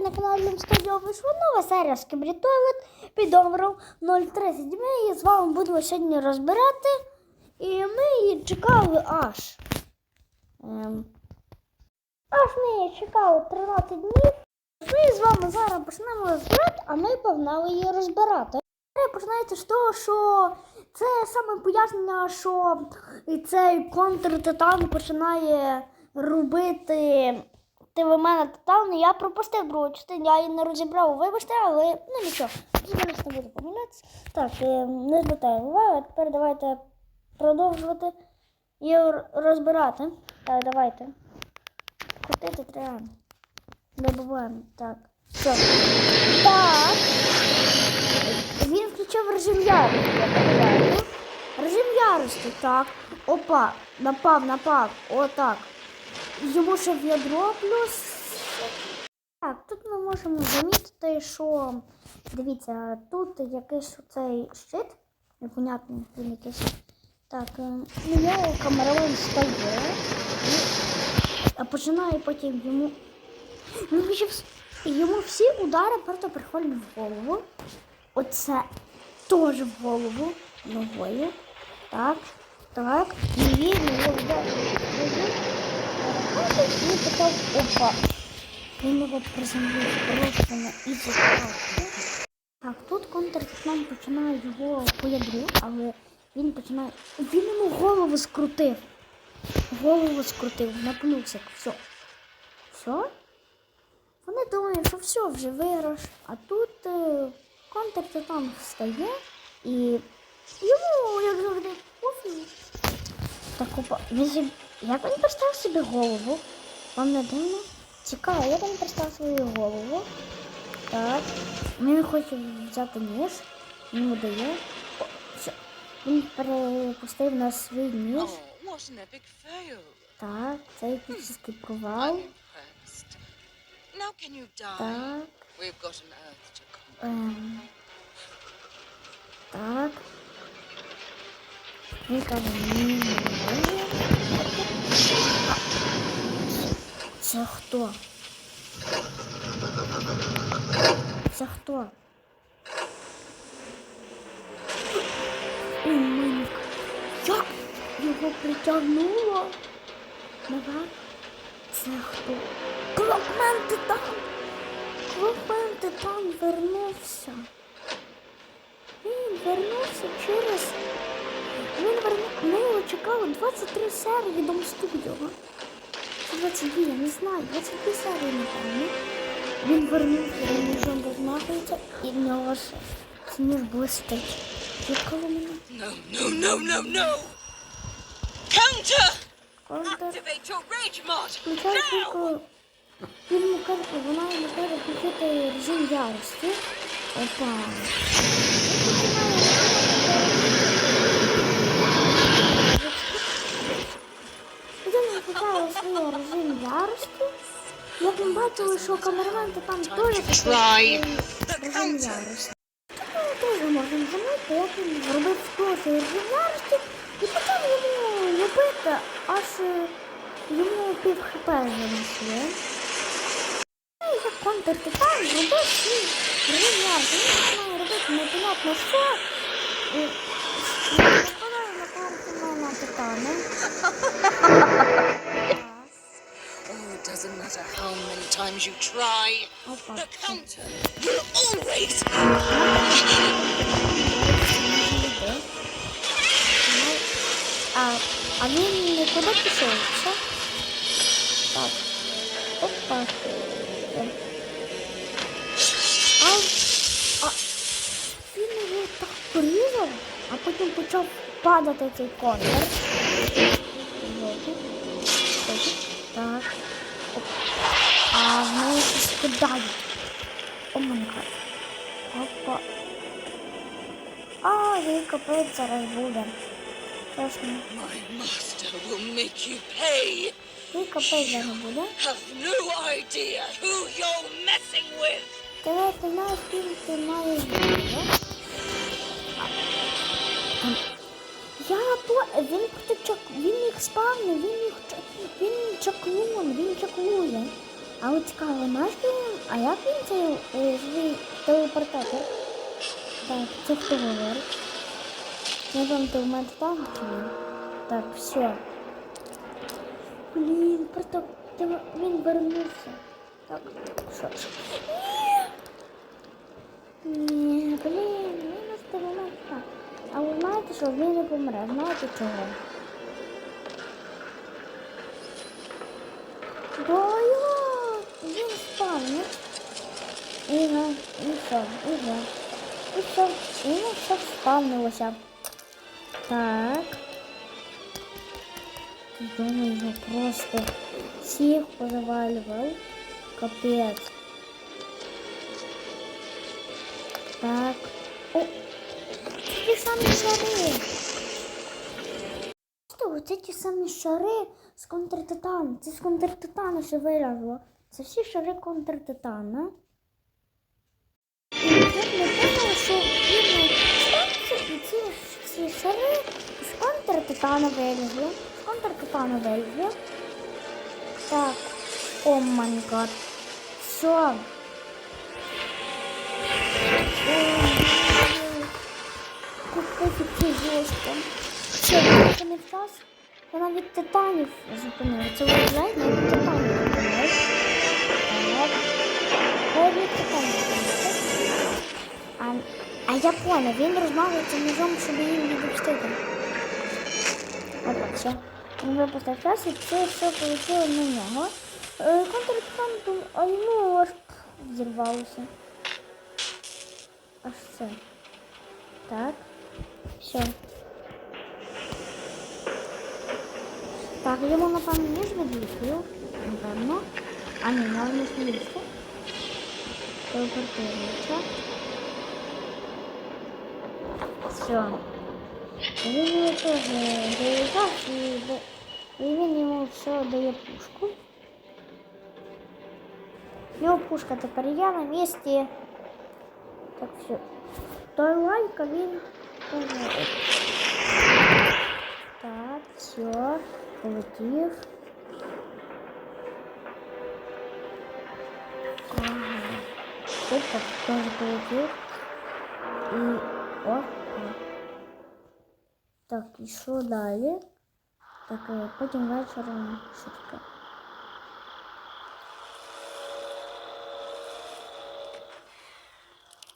На каналі Студіо вийшла нова серія з під номером 030. Ми її з вами будемо сьогодні розбирати. І ми її чекали аж. Ем, аж ми її чекали 13 днів. Ми з вами зараз почнемо розбирати, а ми погнали її розбирати. Ви починаєте з того, що це саме пояснення, що цей контртитан починає робити ти в мене тотально. Я пропустив другу частину, я її не розібрав, вибачте, але ну нічого, зараз не буду помилятися. Так, е, не звертаю увагу, тепер давайте продовжувати і розбирати. Так, давайте. Крутити треба. Добуваємо. Так. Все. Так. Він включив режим ярості. Режим ярості, так. Опа, напав, напав. Отак. Йому ще в плюс. Так, тут ми можемо замітити, що дивіться, тут якийсь цей щит. Непонятний він якийсь. Так, е, ну я камеровим стає. А починає потім йому. Ну, йому всі удари просто приходять в голову. Оце теж в голову ногою. Так, так. І він його вдарив. Опа. Він його просто на ізотаку. Так, тут контртитан починає його по ядру, але він починає. Він йому голову скрутив. Голову скрутив на плюсик. Все. Все? Вони думають, що все, вже виграш. А тут е, контртитан встає і йому, як завжди, пофіг. Так опа, він як він представив собі голову? Вам не дивно? Цікаво, як він представив свою голову. Так. Він хоче взяти ніж. Він йому дає. О, все. Він перепустив на свій ніж. Так, це епічний провал. Так. Ем, так. Він каже, ні, не. Це хто? Це хто? О, мене. Як його притягнуло? Давай. Це хто? Клокмен Титан! Клокмен Титан вернувся. Він вернувся через. Ми його чекали 23 серії до студіо. Чи 22, я не знаю. 22 серії, напевно. Він вернувся, він вже розмахується і в нього ж сніж блистить. Чекали мене. No, no, no, no, no! Counter! Activate your rage mod! Включай тільки. Він йому вона йому каже включити режим ярості. Опа. Включає свій режим ярості. Як ми бачили, що камерамен там теж Try. режим ярості. Тут ми теж можемо замити, як він зробив теж режим ярості і почав йому лупити, аж е, йому пів хп занесли. Ну, і як контртитан зробив свій режим ярості. Він починає робити непонятно що. І і нападає на контртитана титана. Oh, it doesn't matter how many times you try. Опа. The counter will always. А, а він не куди пішов, все? Так. Опа. Е. А, а він його так порізав, а потім почав падати цей контур. Жовтий. Жовтий. Так. Оп. А в кидають. О май гад. Опа. А, їй капець зараз буде. Чесно. My master will make you pay. Їй капець зараз буде. Have no idea who you're messing with. Тебе ти знаєш, скільки ти маєш? Ем, Я по він чак... він їх спавнив, він їх він чаклун, він чаклує. Але цікаво, знаєш, він А як він цей е, свій телепортатор? Так, це хто говорить? Я пам'ятаю, в мене є. Так, все. Блін, просто він вернувся. Так, що ж. Ні! Блін, він нас телематка. А ви знаєте, що він не помре? Знаєте чого? Спавнить. І, ну, і все, і все. І все, і ну, все спавнилося. Так. Думаю, його просто всіх позавалював. Капець. Так. О! Ті самі шари. Що, оце ті самі шари з контртитану. Це з контртитану ще вилазило. Це всі шари контртитана. Контртитану вилізли. З контртитану вилізли. Так. О май гад. Все. Купити ці жорстко. Все, це час. Я навіть титанів зупинив. Це виявляє, навіть титанів я понял, він розмовляється ножом, щоб її не допустити. Опа, все. Він випустив час і це все полетіло на нього. Е, Контртитан був, а йому аж пф, зірвалося. Аж це. Так. Все. Так, йому напевно ніж відлікую. Напевно. А ні, мав не слізти. Телепортується. Все. Він йому теж дає газ і, да- і він йому все дає пушку. У нього пушка тепер є на місці. Так, все. Той лайка він поговорить. Так, все, полетів. Ага. Тут так теж полетів. І о, о. Так, що далі? Так, е, потім вечором таке?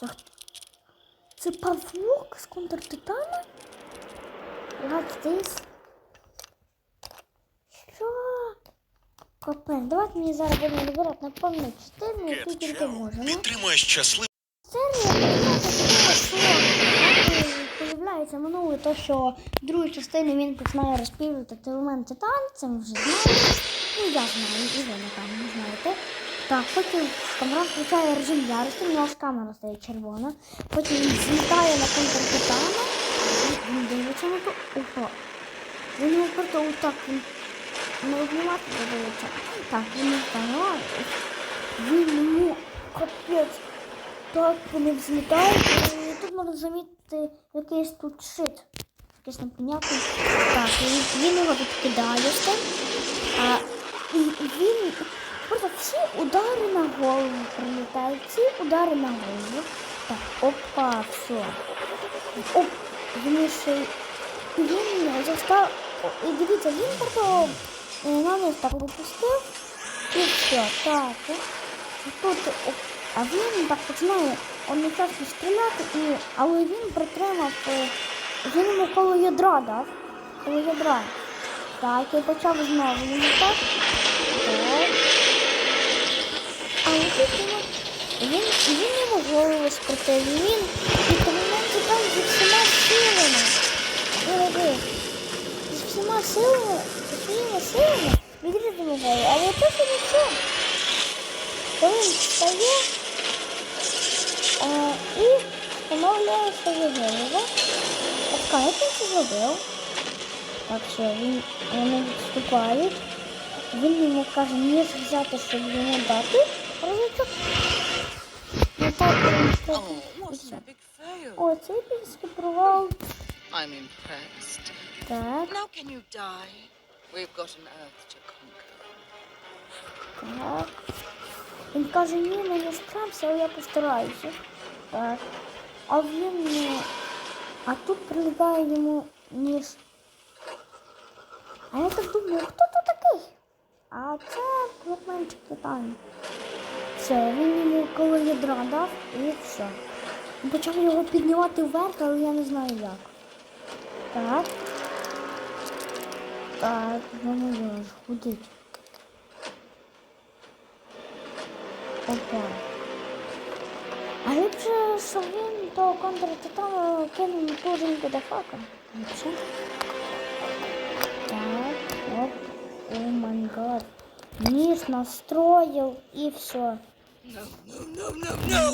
Це, це павук з контртитана? What's this? Що? Капець, давайте мені зараз будемо вибирати на повну частину, яку тільки можемо. підтримує щасливий Серія починається що появляється минуле те, що в другій частині він починає розпівувати елемент титан, це ми вже знаємо. Ну, я знаю, і ви, напевно, знаєте. Так, потім камера включає режим ярості, у ж камера стає червона. Потім він злітає на контр титана, і він дивиться на то. Опа. Він його просто отак він не обнімати дивиться. Так, він встановив. Він йому капець. Так, вони взлітають, і тут можна замітити якийсь тут шит. Якийсь непонятний. Так, він, він його відкидає. А, і він просто всі удари на голову прилітають, всі удари на голову. Так, опа, все. Оп, він ще він застав. І дивіться, він просто е, на них так опустив. І все, так. І тут, о, а він так починає одночасно стріляти, і, але він притримав, е, він йому коло ядра дав. Коло ядра. Так, і почав знову йому так. Так. Але він, він йому голову скрутив, він і в там зі всіма силами. Диви, зі всіма силами, зі своїми силами відрізав голову, але це ще нічого. Коли він встає е, і встановлює свою голову. Така, як це зробив? Так що він, вони відступають. Він йому каже, ніж взяти, щоб йому дати розочок. Ну так, і. О, це пінський провал. I'm impressed. Так, Now can you die? We've got an earth to conquer. так. Він каже, ні, ми не справимося, але я постараюся. А він не. А тут прилітає йому ніж. А я так думаю, хто тут такий? А це Клопменчик Титан. Все, він йому коло ядра дав і все. Почав його піднімати вверх, але я не знаю як. Так. Так, воно ж ходить. Опа. А ліпше, що він того контра Титана кинув на туженьку до фака. Ліпше. Так, оп. О май гад. Ніж настроїв і все. No, no, no, no, no!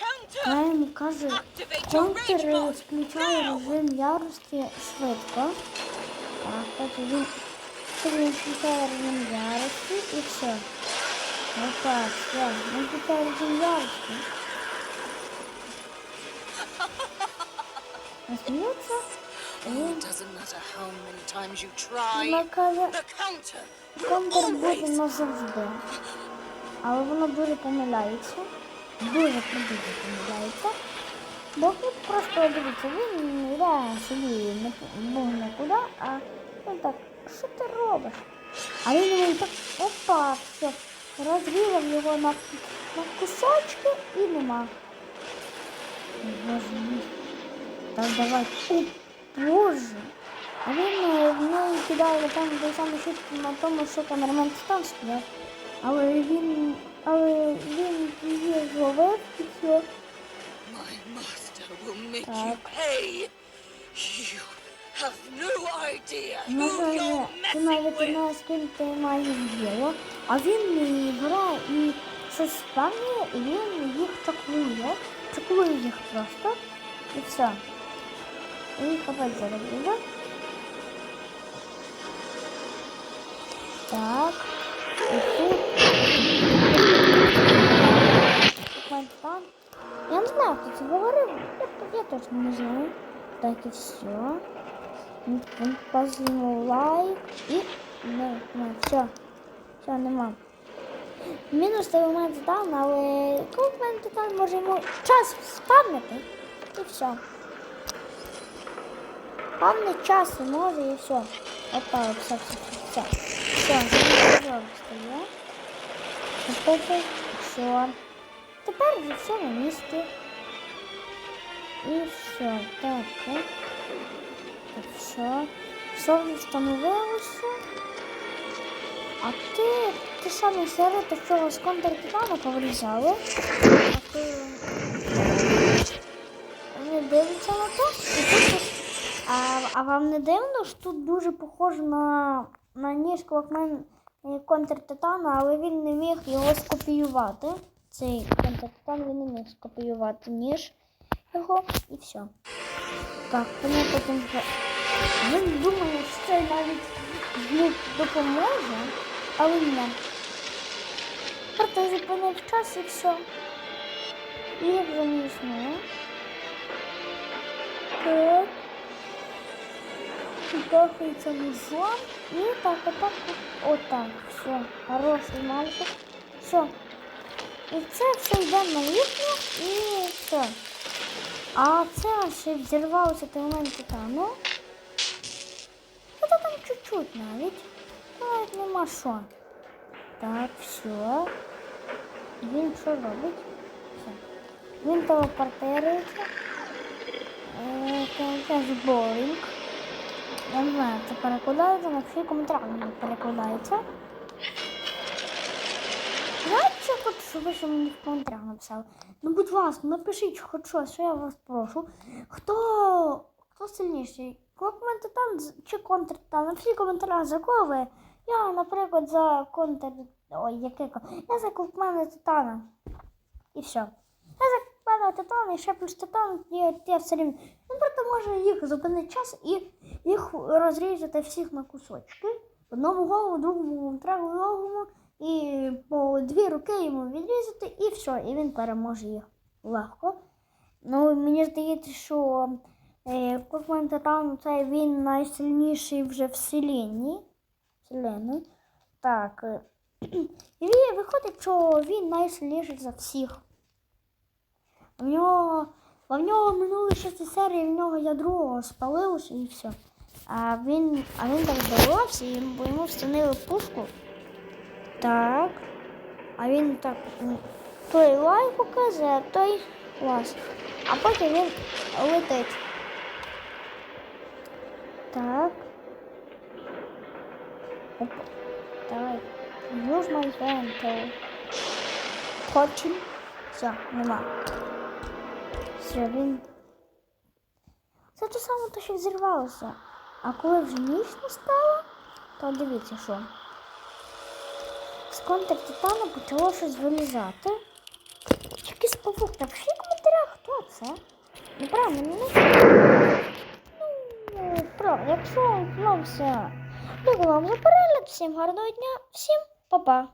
Counter! Я йому кажу, Activate your rage контр mod! включає Now! режим ярості швидко. Так, так він, так він включає режим ярості і все. Опа, все, він включає режим ярості. You try. Вона каже, контр буде назавжди. Але воно дуже помиляється. Дуже дуже помиляється. Бо тут просто дивіться, він йде собі не ну, нікуди, а він так, що ти робиш? А він йому так, опа, все, розрізав його на, на кусочки і нема. Боже мій. Так давай. О, Боже. А він е, в неї кидає там той самий шут на тому, що камермен там стояв. Але він, але він її зловив і все. My master will make Так. you pay! You have no idea Ну, who каже, you're ти messing навіть не with! знаєш, з ким ти маєш діло. А він і бере і щось спам'є, і він їх чаклує. Чаклує їх просто. І все. І капець заробив. Так. І тут. Я не знаю, хто це говорив. Я, я точно не знаю. Так і все. Поставив лайк і не, не, все. Все, нема. Мінус той момент там, але коли в мене може йому час спам'яти і все. Спам'ять час і може і все. Опа, все, все, все, все. Все, все. Тепер все. Тепер вже все на місці. І все, так. е. Так, все. Все вже встановилося. А ти, ти саме серед що з контртитана поврізали. А ти не дивиться на то? І тут, а, а вам не дивно, що тут дуже похоже на, на ніж Клокмен е, контртитана, але він не міг його скопіювати. Цей контртитан він не міг скопіювати ніж його і все. Так, тому потім вже він думає, що це навіть допоможе, але ні. Просто зупинив час і все. І вже не існує. Так. Пахається музон. І так, отак, отак. Все. Хороший мальчик. Все. І це все йде на літню і все. А це ще взірвався той момент титану. Це там чуть-чуть навіть. Навіть нема що. Так, все. Він що робить? Все. Він телепортирується. Е, Це борінг. Я перекладається, напиши коментар, не перекладається. Знаєте, хочу, щоб ви ще мені в коментарях написали? Ну, будь ласка, напишіть хоч щось, що я вас прошу. Хто, хто сильніший? Клокмен Титан чи контр Титан? Напишіть в коментарях, за кого ви. Я, наприклад, за контр... Ой, ко- Я за Клокмена Титана. І все. За Титана і ще плюс Титан, я, я все рівно. Він просто може їх зупинити час і їх розрізати всіх на кусочки. Одному голову, другому, третьому голову. І по дві руки йому відрізати, і все, і він переможе їх легко. Ну, мені здається, що е, Кокмен Титан це він найсильніший вже в селені. Вселенной. Так. е, І виходить що він найсильніший за всіх. В нього, в нього минулі шості серії, в нього ядро спалилося і все. А він, а він так здоровався, і йому встановили пушку. Так. А він так той лайк показує, а той клас. А потім він летить. Так. Оп. Давай. My hand. Touching. Все, нема. Все, він. Це те саме, то що взірвалося. А коли вже ніч настала, то дивіться, що. З контр титану почало щось вилізати. Якийсь павук, напишіть в коментарях, хто це. Ну, правильно, не Ну, правда, якщо вам все. Дякую вам за перегляд, всім гарного дня, всім па-па.